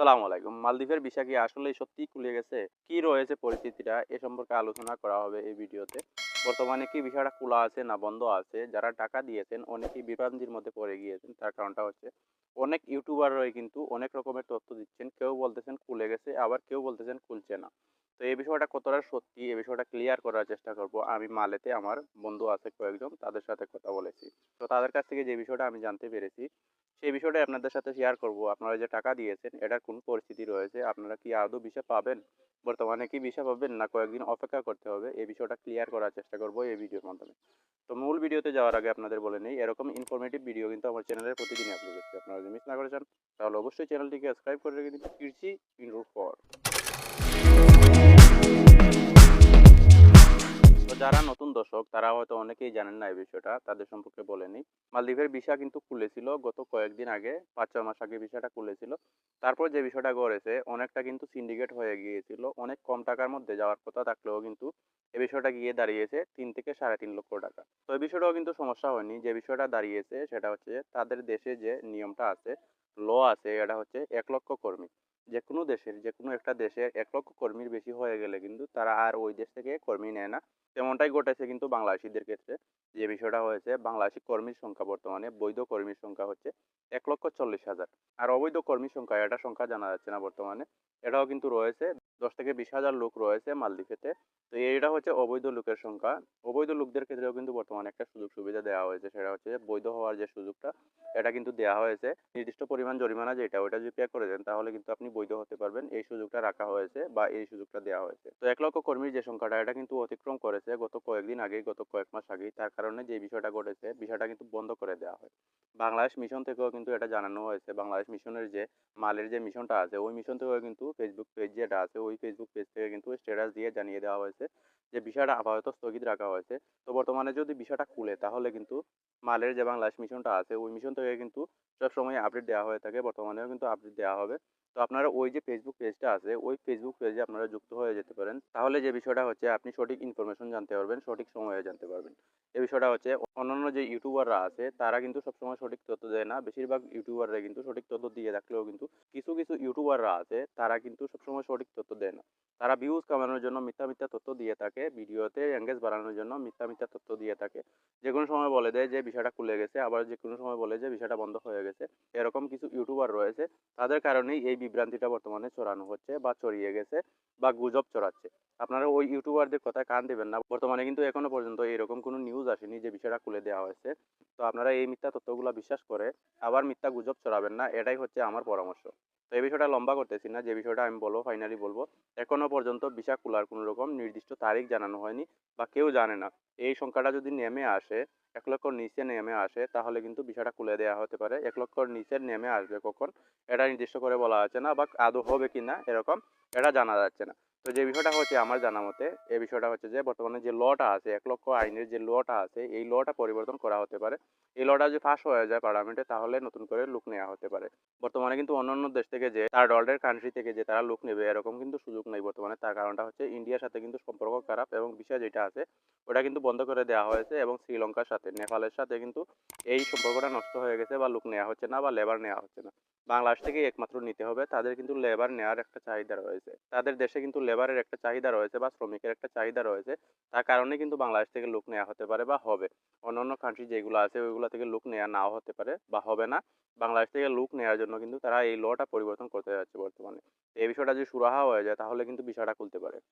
আসসালামু আলাইকুম। মালদ্বীপের ভিসা কি আসলেই সত্যিই খুলে গেছে। কি রয়েছে পরিস্থিতিটা? এ সম্পর্কে আলোচনা করা হবে এই ভিডিওতে। বর্তমানে কি ভিসাটা খোলা আছে না বন্ধ আছে? যারা টাকা দিয়েছেন, অনেকেই বিভ্রান্তির মধ্যে পড়ে গিয়েছেন। তার কারণটা হচ্ছে, অনেক ইউটিউবাররাই কিন্তু অনেক রকমের তথ্য দিচ্ছেন। কেউ বলতেছেন খুলে গেছে, আবার কেউ বলতেছেন খুলছে না। তো এই বিষয়টা কতটা সত্যি, এই বিষয়টা ক্লিয়ার করার চেষ্টা করব। আমি মালেতে আমার বন্ধু আছে কয়েকজন, তাদের সাথে কথা বলেছি। তো তাদের কাছ থেকে যে বিষয়টা আমি জানতে পেরেছি সেই বিষয়টাই আপনাদের সাথে শেয়ার করব। আপনারা যে টাকা দিয়েছেন, এটার কোন পরিস্থিতি রয়েছে? আপনারা কি আদৌ ভিসা পাবেন? বর্তমানে কি ভিসা পাবেন? না কয়েকদিন অপেক্ষা করতে হবে? এই বিষয়টা ক্লিয়ার করার চেষ্টা করব এই ভিডিওর মাধ্যমে। তো মূল ভিডিওতে যাওয়ার আগে আপনাদের বলে নেই, এরকম ইনফরমেটিভ ভিডিও কিন্তু আমার চ্যানেলে প্রতিদিনই আপলোড হচ্ছে। আপনারা যদি মিস না করে তাহলে অবশ্যই চ্যানেলটিকে সাবস্ক্রাইব করে রেখে দিন। কৃষি ইনরুট ফর যারা নতুন দর্শক, তারা হয়তো অনেকেই জানেন না এই বিষয়টা, তাদের সম্পর্কে বলেনি। মালদ্বীপের ভিসা কিন্তু খুলেছিল গত কয়েকদিন আগে পাঁচ ছয় মাস আগে ভিসাটা খুলেছিল। তারপর যে বিষয়টা গড়েছে, অনেকটা কিন্তু সিন্ডিকেট হয়ে গিয়েছিল। অনেক কম টাকার মধ্যে যাওয়ার কথা থাকলেও কিন্তু এ বিষয়টা গিয়ে দাঁড়িয়েছে তিন থেকে সাড়ে তিন লক্ষ টাকা। তো এই বিষয়টাও কিন্তু সমস্যা হয়নি। যে বিষয়টা দাঁড়িয়েছে, সেটা হচ্ছে তাদের দেশে যে নিয়মটা আছে ল আছে, এটা হচ্ছে এক লক্ষ কর্মী। যে কোনো দেশের যে কোনো একটা দেশে এক লক্ষ কর্মীর বেশি হয়ে গেলে কিন্তু তারা আর ওই দেশ থেকে কর্মী নেয় না। তেমনটাই ঘটেছে কিন্তু বাংলাদেশিদের ক্ষেত্রে। যে বিষয়টা হয়েছে, বাংলাদেশি কর্মীর সংখ্যা বর্তমানে, বৈধ কর্মীর সংখ্যা হচ্ছে এক লক্ষ চল্লিশ হাজার। আর অবৈধ কর্মীর সংখ্যা, এটা সংখ্যা জানা যাচ্ছে না বর্তমানে। এটাও কিন্তু রয়েছে, দশ থেকে বিশ হাজার লোক রয়েছে মালদ্বীপেতে। তো এইটা হচ্ছে অবৈধ লোকের সংখ্যা। অবৈধ লোকদের ক্ষেত্রেও কিন্তু বর্তমানে একটা সুযোগ সুবিধা দেওয়া হয়েছে, সেটা হচ্ছে বৈধ হওয়ার যে সুযোগটা এটা কিন্তু দেওয়া হয়েছে। নির্দিষ্ট পরিমাণ জরিমানা যেটা, ওইটা যদি পে করে দেন, তাহলে কিন্তু আপনি বৈধ হতে পারবেন। এই সুযোগটা রাখা হয়েছে বা এই সুযোগটা দেওয়া হয়েছে। তো এক লক্ষ কর্মীর যে সংখ্যাটা, এটা কিন্তু অতিক্রম করেছে গত কয়েকদিন আগে গত কয়েক মাস আগে তার কারণে যে বিষয়টা ঘটেছে, বিষয়টা কিন্তু বন্ধ করে দেওয়া হয়। বাংলাদেশ মিশন থেকেও কিন্তু এটা জানানো হয়েছে। বাংলাদেশ মিশনের যে মালের যে মিশনটা আছে, ওই মিশন থেকেও কিন্তু ফেসবুক পেজ যেটা আছে, ওই ফেসবুক পেজ থেকে কিন্তু স্ট্যাটাস দিয়ে জানিয়ে দেওয়া হয়েছে। যে বিষয়টা আপাতত স্থগিত রাখা হয়েছে। তো বর্তমানে যদি বিষয়টা খুলে, তাহলে কিন্তু মালের যে বাংলাদেশ মিশনটা আছে, ওই মিশন থেকে কিন্তু সবসময় আপডেট দেওয়া হয়ে থাকে। বর্তমানেও কিন্তু আপডেট দেওয়া হবে। তো আপনারা ওই যে ফেসবুক পেজটা আছে, ওই ফেসবুক পেজে আপনারা যুক্ত হয়ে যেতে পারেন। তাহলে যে বিষয়টা হচ্ছে, আপনি সঠিক ইনফরমেশন জানতে পারবেন, সঠিক সময়ে জানতে পারবেন। এই বিষয়টা হচ্ছে, অন্যান্য যে ইউটিউবাররা আছে, তারা কিন্তু সবসময় সঠিক তথ্য দেয় না। বেশিরভাগ ইউটিউবাররা কিন্তু সঠিক তথ্য দিয়ে থাকলেও কিন্তু কিছু কিছু ইউটিউবাররা আছে, তারা কিন্তু সবসময় সঠিক তথ্য দেয় না। তারা ভিউজ কামানোর জন্য মিথ্যা মিথ্যা তথ্য দিয়ে থাকে, ভিডিওতে এঙ্গেজ বাড়ানোর জন্য মিথ্যা মিথ্যা তথ্য দিয়ে থাকে। যে কোনো সময় বলে দেয় যে বিষয়টা খুলে গেছে, আবার যে কোনো সময় বলে যে বিষয়টা বন্ধ হয়ে গেছে। এরকম কিছু ইউটিউবার রয়েছে, তাদের কারণেই এই বিভ্রান্তিটা বর্তমানে ছড়ানো হচ্ছে বা ছড়িয়ে গেছে বা গুজব ছড়াচ্ছে। আপনারা ওই ইউটিউবারদের কথায় কান দেবেন না। বর্তমানে কিন্তু এখনও পর্যন্ত এরকম কোনো নিউজ আসেনি যে বিষয়টা খুলে দেওয়া হয়েছে। তো আপনারা এই মিথ্যা তথ্যগুলো বিশ্বাস করে আবার মিথ্যা গুজব ছড়াবেন না, এটাই হচ্ছে আমার পরামর্শ। তো এই বিষয়টা লম্বা করতেছি না, যে বিষয়টা আমি বলব ফাইনালি বলব, এখনও পর্যন্ত ভিসা খোলার কোনো রকম নির্দিষ্ট তারিখ জানানো হয়নি বা কেউ জানে না। এই সংখ্যাটা যদি নেমে আসে, এক লক্ষর নিচে নেমে আসে, তাহলে কিন্তু বিষয়টা খুলে দেওয়া হতে পারে। এক লক্ষর নিচে নেমে আসবে কখন, এটা নির্দিষ্ট করে বলা আছে না বা আদৌ হবে কি না এরকম, এটা জানা যাচ্ছে না। তো যে বিষয়টা হচ্ছে আমার জানা মতে, এই বিষয়টা হচ্ছে যে বর্তমানে যে লটা আছে, এক লক্ষ আইনের যে লটা আছে, এই লটা পরিবর্তন করা হতে পারে। এই লটা যদি ফাঁস হয়ে যায় পার্লামেন্টে তাহলে নতুন করে লুক নেওয়া হতে পারে। বর্তমানে কিন্তু অন্যান্য দেশ থেকে যে, তার ডলারের কান্ট্রি থেকে যে তারা লুক নেবে, এরকম কিন্তু সুযোগ নেই বর্তমানে। তার কারণটা হচ্ছে ইন্ডিয়ার সাথে কিন্তু সম্পর্ক খারাপ এবং বিষয় যেটা আছে, ওটা কিন্তু বন্ধ করে দেওয়া হয়েছে এবং শ্রীলঙ্কার সাথে, নেপালের সাথে কিন্তু এই সম্পর্কটা নষ্ট হয়ে গেছে বা লুক নেওয়া হচ্ছে না বা লেবার নেওয়া হচ্ছে না। বাংলাদেশ থেকে একমাত্র নিতে হবে। তাদের কিন্তু লেবার নেওয়ার একটা চাহিদা রয়েছে। তাদের দেশে কিন্তু লেবারের একটা চাহিদা রয়েছে বা শ্রমিকের একটা চাহিদা রয়েছে। তার কারণে কিন্তু বাংলাদেশ থেকে লোক নেওয়া হতে পারে বা হবে। অন্যান্য কান্ট্রি যেগুলো আছে, ওইগুলো থেকে লোক নেওয়া নাও হতে পারে বা হবে না। বাংলাদেশ থেকে লোক নেওয়ার জন্য কিন্তু তারা এই লটা পরিবর্তন করতে যাচ্ছে বর্তমানে। এই বিষয়টা যদি সুরাহা হয়ে যায়, তাহলে কিন্তু বিষয়টা খুলতে পারে।